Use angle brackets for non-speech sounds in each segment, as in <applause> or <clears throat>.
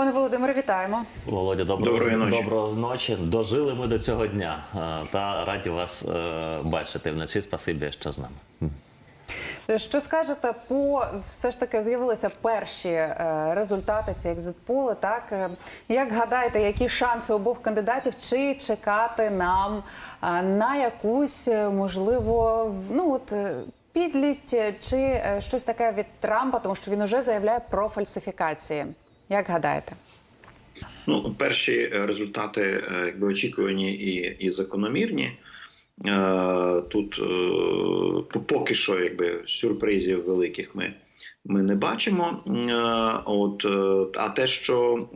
Пане Володимире, вітаємо. Володя, доброго, Доброї ночі. доброго ночі. Дожили ми до цього дня. Е, Та раді вас е, бачити вночі. Спасибі, що з нами. Що скажете по все ж таки з'явилися перші е, результати ці екзитполи, Так Е, як гадаєте, які шанси обох кандидатів? Чи чекати нам е, на якусь е, можливо ну от е, підлість е, чи е, щось таке від Трампа, тому що він уже заявляє про фальсифікації? Як гадаєте? Ну, перші е, результати е, якби очікувані і, і закономірні. Е, Тут поки що якби сюрпризів великих ми, ми не бачимо. От, а те, що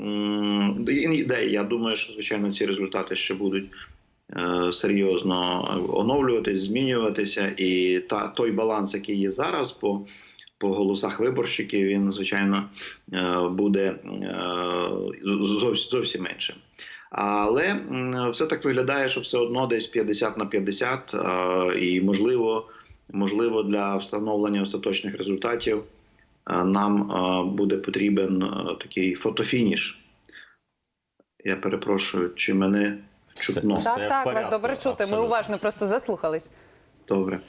ідея, я думаю, що звичайно ці результати ще будуть серйозно оновлюватись, змінюватися, і та той баланс, який є зараз, по по голосах виборщиків він звичайно е, буде е, зовсім, меншим. Але все так виглядає, що все одно десь 50 на 50, е, і можливо, можливо, для встановлення остаточних результатів нам буде потрібен такий фотофініш. Я перепрошую, чи мене чутно? Все так, так, вас добре чути. Ми уважно просто заслухались. Добре.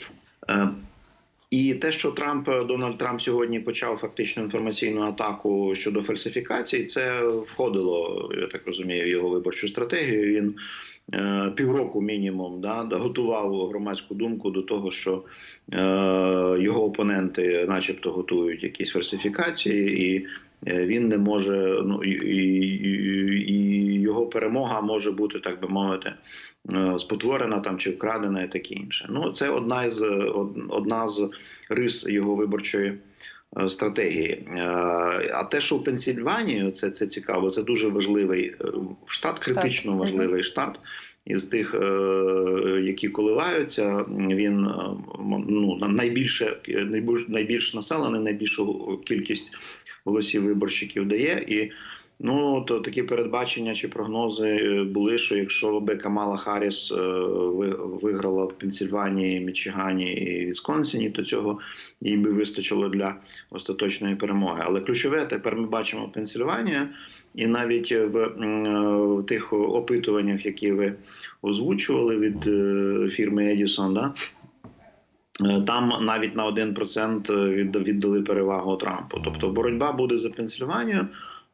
Е, І те, що Трамп Дональд Трамп сьогодні почав фактично інформаційну атаку щодо фальсифікацій, це входило, я так розумію, в його виборчу стратегію. Він е, півроку мінімум да, готував громадську думку до того, що е, його опоненти, начебто, готують якісь фальсифікації, і е, він не може. Ну і, і, і- його перемога може бути, так би мовити, е, спотворена там чи вкрадена, і таке інше. Ну це одна з одна з рис його виборчої е, стратегії. Е, А те, що в Пенсільванії, це, це цікаво, це дуже важливий е, штат, критично важливий штат. Із тих, е, які коливаються, він е, ну найбільше найбільш, найбільш населений, найбільшу кількість голосів виборщиків дає і. Ну то такі передбачення чи прогнози е, були, що якщо би Камала Харріс е, виграла в Пенсільванії, Мічигані і Вісконсині, то цього їй би вистачило для остаточної перемоги. Але ключове тепер ми бачимо Пенсільванія, і навіть в, е, в тих опитуваннях, які ви озвучували від фірми Edison, да, Там навіть на 1% віддали перевагу Трампу. Тобто боротьба буде за Пенсільванію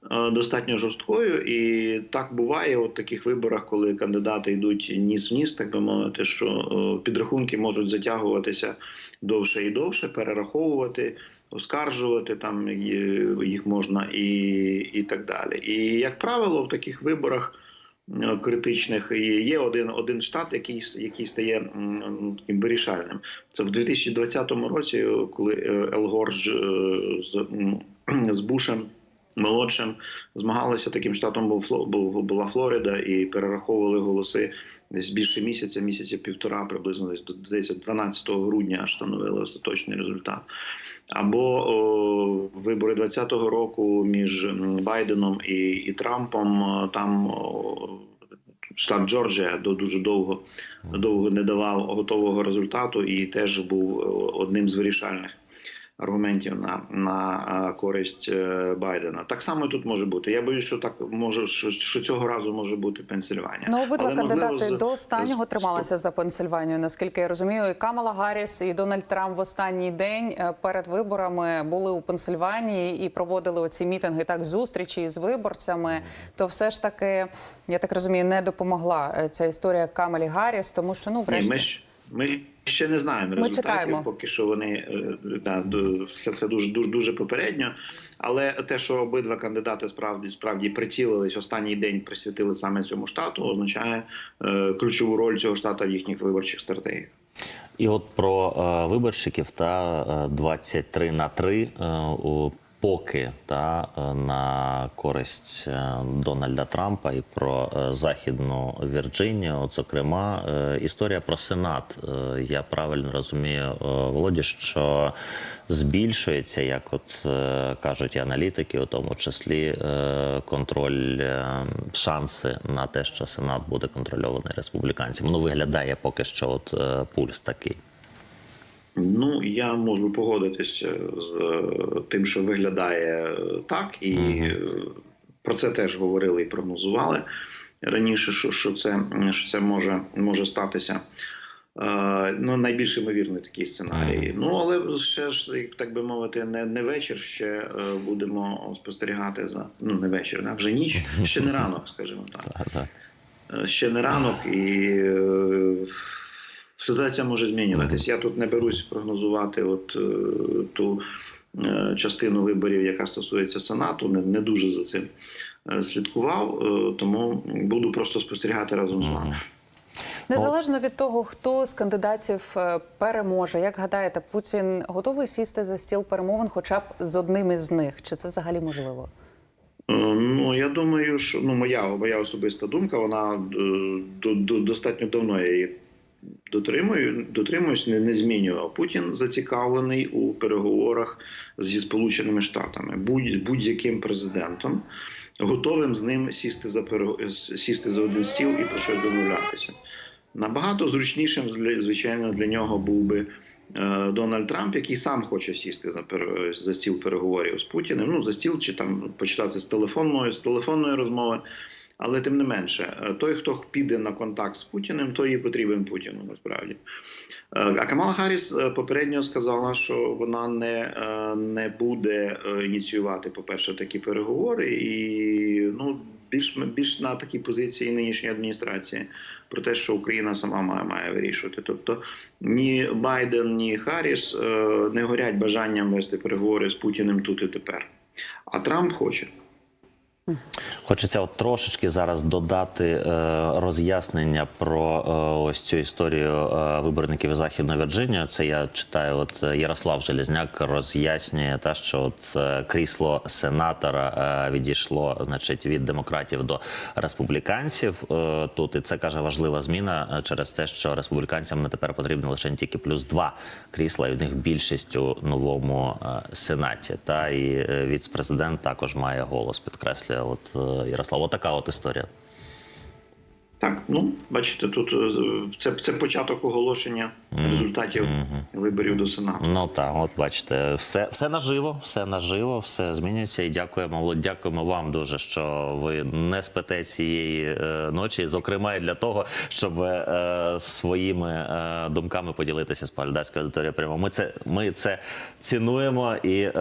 достатньо жорсткою, і так буває у таких виборах, коли кандидати йдуть ніс в ніс, так би мовити, що е, підрахунки можуть затягуватися довше і довше, перераховувати, оскаржувати там е, їх можна і, і так далі. І як правило, в таких виборах. е, Критичних є один один штат, який який стає таким вирішальним. Це в 2020 році, коли е, Ел Гор з, е, з <clears throat> Бушем молодшим змагалися таким штатом. Був був- була Флорида, і перераховували голоси десь більше місяця, місяця півтора, приблизно десь до здається, 12 грудня аж встановили остаточний результат. Або о, вибори 2020 року між Байденом і, і Трампом. Там о, штат Джорджія до дуже довго довго не давав готового результату, і теж був одним з вирішальних аргументів на, на е, користь е, Байдена. Так само і тут може бути. Я боюсь, що так може, що, що цього разу може бути Пенсильванія. Ну, обидва Але, можливо, кандидати з- до останнього з- трималися за Пенсильванію. Наскільки я розумію, і Камала Гарріс і Дональд Трамп в останній день е, перед виборами були у Пенсильванії і проводили оці мітинги, так зустрічі з виборцями. То все ж таки, я так розумію, не допомогла ця історія Камалі Гарріс, тому що ну Ні, врешті ми, ще не знаємо результатів, чекаємо. поки що вони е, да, до- все це дуже дуже дуже попередньо. Але те, що обидва кандидати справді справді прицілились останній день, присвятили саме цьому штату, означає е, ключову роль цього штату в їхніх виборчих стратегіях. І от про е, виборщиків та е, 23 на 3 е, у поки та е, на користь е, Дональда Трампа і про е, західну Вірджинію. От, зокрема, історія про Сенат. Я правильно розумію, Володі, що збільшується, як от кажуть аналітики, у тому числі контроль, шанси на те, що Сенат буде контрольований республіканцями. Ну виглядає поки що, от пульс такий. Ну я можу погодитися з е, тим, що виглядає е, так, і е, Про це теж говорили і прогнозували раніше, що, що це, що це може, може статися. Е, ну, найбільш ймовірний такий сценарій. Ну але ще ж, так би мовити, не, не вечір. Ще е, будемо спостерігати за ну не вечір, а вже ніч, ще не ранок, скажімо так. <laughs> Е, ще не ранок, і е, ситуація може змінюватись. Я тут не берусь прогнозувати от е, ту е, частину виборів, яка стосується Сенату. Не, не дуже за цим е, слідкував, е, тому буду просто спостерігати разом з вами. Незалежно від того, хто з кандидатів переможе, як гадаєте, Путін готовий сісти за стіл перемовин, хоча б з одним із них? Чи це взагалі можливо? Ну я думаю, що ну моя моя особиста думка, вона до, до достатньо давно я її дотримую, дотримуюсь, не, не змінював. Путін зацікавлений у переговорах зі Сполученими Штатами, будь, будь-яким президентом, готовим з ним сісти за сісти за один стіл і про щось домовлятися. Набагато зручнішим для- звичайно для нього був би е, Дональд Трамп, який сам хоче сісти на пере- за стіл переговорів з Путіним. Ну за стіл чи там почитати з телефонної з телефонної розмови. Але тим не менше, е, той, хто піде на контакт з Путіним, той і потрібен Путіну насправді. Е, А Камала Харріс е, попередньо сказала, що вона не, не буде ініціювати, по-перше, такі переговори, і ну більш більш на такій позиції нинішньої адміністрації про те, що Україна сама має, має вирішувати. Тобто ні Байден, ні Харріс не горять бажанням вести переговори з Путіним тут і тепер. А Трамп хоче. Хочеться от трошечки зараз додати е, роз'яснення про е, ось цю історію е, виборників Західної Вірджинії. Це я читаю. От Ярослав Железняк роз'яснює те, що от крісло сенатора відійшло, значить, від демократів до республіканців. Тут і це каже важлива зміна через те, що республіканцям на тепер потрібно лише тільки плюс два крісла, і в них більшість у новому сенаті. Та і віцпрезидент також має голос, підкреслює. От Ярослав, отака от історія. Так, ну бачите, тут е, це, це початок оголошення результатів виборів до Сенату. Ну так, от бачите, все, все наживо, все наживо, все змінюється. І дякуємо, дякуємо вам дуже, що ви не спите цієї е, ночі, зокрема і для того, щоб е, своїми е, думками поділитися з пальдацькою аудиторією. Прямо ми це ми це цінуємо і. Е,